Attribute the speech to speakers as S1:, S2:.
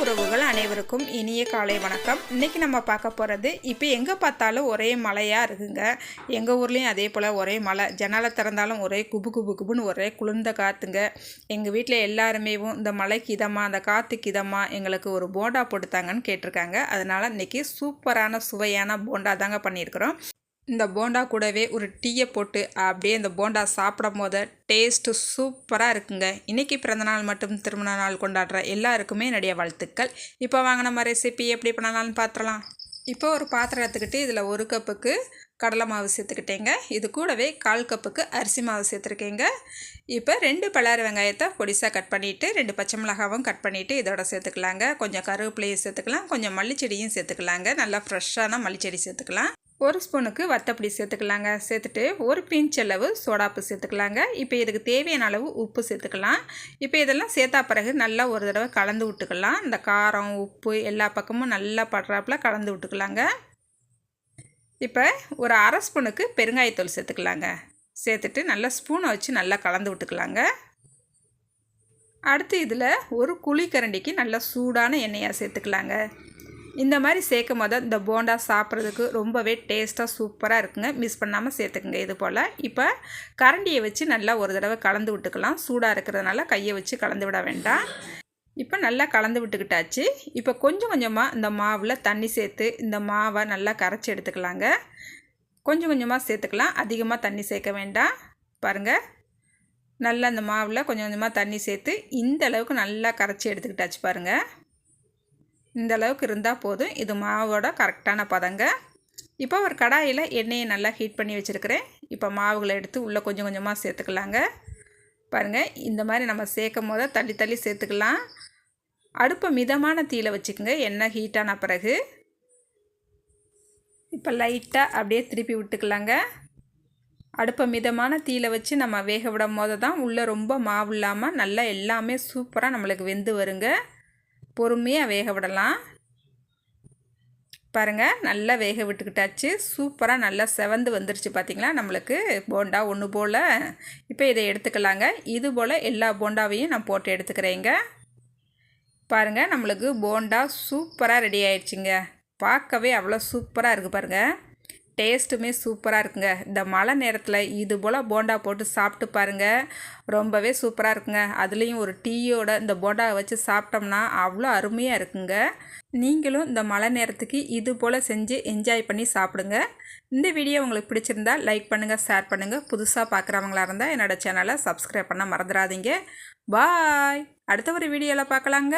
S1: உறவுகள் அனைவருக்கும் இனிய காலை வணக்கம். இன்றைக்கி நம்ம பார்க்க போகிறது இப்போ எங்கே பார்த்தாலும் ஒரே மழையாக இருக்குங்க. எங்கள் ஊர்லேயும் அதே போல் ஒரே மழை. ஜன்னலை திறந்தாலும் ஒரே குபு குபு குபுன்னு ஒரே குளிர்ந்த காற்றுங்க எங்கள் வீட்டில் எல்லாருமேவும் இந்த மழைக்கு இதமாக அந்த காற்றுக்கு இதமாக எங்களுக்கு ஒரு போண்டா போட்டுத்தாங்கன்னு கேட்டிருக்காங்க. அதனால் இன்றைக்கி சூப்பரான சுவையான போண்டா தாங்க பண்ணியிருக்கிறோம். இந்த போண்டா கூடவே ஒரு டீயை போட்டு அப்படியே இந்த போண்டா சாப்பிடும் போது டேஸ்ட்டு சூப்பராக இருக்குங்க இன்றைக்கி பிறந்தநாள் மற்றும் திருமண நாள் கொண்டாடுற எல்லாருக்குமே என்னுடைய வாழ்த்துக்கள். இப்போ வாங்க நம்ம ரெசிபி எப்படி பண்ணலாம்னு பார்த்துடலாம் இப்போ ஒரு பாத்திரம் எடுத்துக்கிட்டு இதில் ஒரு கப்புக்கு கடலை மாவு சேர்த்துக்கிட்டேங்க. இது கூடவே கால் கப்புக்கு அரிசி மாவு சேர்த்துருக்கேங்க. இப்போ ரெண்டு பல்லாறு வெங்காயத்தை பொடிசாக கட் பண்ணிவிட்டு ரெண்டு பச்சை மிளகாவும் கட் பண்ணிவிட்டு இதோட சேர்த்துக்கலாங்க. கொஞ்சம் கருவேப்பிலையும் சேர்த்துக்கலாம் கொஞ்சம் மல்லிச்செடியும் சேர்த்துக்கலாங்க. நல்லா ஃப்ரெஷ்ஷான மல்லிச்செடி சேர்த்துக்கலாம். ஒரு ஸ்பூனுக்கு வத்தப்பொடி சேர்த்துக்கலாங்க. சேர்த்துட்டு ஒரு பிஞ்ச் அளவு சோடாப்பு சேர்த்துக்கலாங்க. இப்போ இதுக்கு தேவையான அளவு உப்பு சேர்த்துக்கலாம். இப்போ இதெல்லாம் சேர்த்தா பிறகு நல்லா ஒரு தடவை கலந்து விட்டுக்கலாம். இந்த காரம் உப்பு எல்லா பக்கமும் நல்லா படுறாப்புல கலந்து விட்டுக்கலாங்க. இப்போ ஒரு அரை ஸ்பூனுக்கு பெருங்காயத்தூள் சேர்த்துக்கலாங்க. சேர்த்துட்டு நல்லா ஸ்பூனை வச்சு நல்லா கலந்து விட்டுக்கலாங்க. அடுத்து இதில் ஒரு குழிக்கரண்டிக்கு நல்லா சூடான எண்ணெயாக சேர்த்துக்கலாங்க. இந்த மாதிரி சேர்க்கும் போது இந்த போண்டா சாப்பிட்றதுக்கு ரொம்பவே டேஸ்ட்டாக சூப்பராக இருக்குங்க. மிஸ் பண்ணாமல் சேர்த்துக்குங்க இது போல். இப்போ கரண்டியை வச்சு நல்லா ஒரு தடவை கலந்து விட்டுக்கலாம். சூடாக இருக்கிறதுனால கையை வச்சு கலந்து விட வேண்டாம். இப்போ நல்லா கலந்து விட்டுக்கிட்டாச்சு. இப்போ கொஞ்சம் கொஞ்சமாக இந்த மாவில் தண்ணி சேர்த்து இந்த மாவை நல்லா கரைச்சி எடுத்துக்கலாங்க. கொஞ்சம் கொஞ்சமாக சேர்த்துக்கலாம். அதிகமாக தண்ணி சேர்க்க வேண்டாம். பாருங்கள் நல்லா இந்த மாவில் கொஞ்சம் கொஞ்சமாக தண்ணி சேர்த்து இந்த அளவுக்கு நல்லா கரைச்சி எடுத்துக்கிட்டாச்சு பாருங்கள் இந்த அளவுக்கு இருந்தால் போதும். இது மாவோட கரெக்டான பதங்க. இப்போ ஒரு கடாயில் எண்ணெயை நல்லா ஹீட் பண்ணி வச்சுருக்கிறேன். இப்போ மாவுகளை எடுத்து உள்ளே கொஞ்சம் கொஞ்சமாக சேர்த்துக்கலாங்க. பாருங்கள் இந்த மாதிரி நம்ம சேர்க்கும் போது தள்ளி தள்ளி சேர்த்துக்கலாம். அடுப்பை மிதமான தீயில் வச்சுக்கோங்க. எண்ணெய் ஹீட்டான பிறகு. இப்போ லைட்டாக அப்படியே திருப்பி விட்டுக்கலாங்க. அடுப்பை மிதமான தீயில் வச்சு நம்ம வேக விடும் போது தான் உள்ளே ரொம்ப மாவு இல்லாமல் நல்லா எல்லாமே சூப்பராக நம்மளுக்கு வெந்து வருங்க. பொறுமையாக வேக விடலாம். பாருங்கள் நல்லா வேக விட்டுக்கிட்டாச்சு. சூப்பராக நல்லா செவந்து வந்துருச்சு பார்த்திங்களா நம்மளுக்கு போண்டா ஒன்று போல். இப்போ இதை எடுத்துக்கலாங்க. இது போல் எல்லா போண்டாவையும் நான் போட்டு எடுத்துக்கிறேங்க. பாருங்கள் நம்மளுக்கு போண்டா சூப்பராக ரெடி ஆயிடுச்சுங்க. பார்க்கவே அவ்வளோ சூப்பராக இருக்குது பாருங்கள் டேஸ்ட்டுமே சூப்பராக இருக்குங்க. இந்த மழை நேரத்தில் இது போல் போண்டா போட்டு சாப்பிட்டு பாருங்கள் ரொம்பவே சூப்பராக இருக்குங்க. அதுலேயும் ஒரு டீயோட இந்த போண்டாவை வச்சு சாப்பிட்டோம்னா அவ்வளோ அருமையாக இருக்குங்க. நீங்களும் இந்த மழை நேரத்துக்கு இது போல் செஞ்சு என்ஜாய் பண்ணி சாப்பிடுங்க. இந்த வீடியோ உங்களுக்கு பிடிச்சிருந்தா லைக் பண்ணுங்கள் ஷேர் பண்ணுங்கள் புதுசாக பார்க்குறவங்களா இருந்தால் என்னோடய சேனலை சப்ஸ்கிரைப் பண்ண மறந்துடாதீங்க. பாய் அடுத்த ஒரு வீடியோவில் பார்க்கலாங்க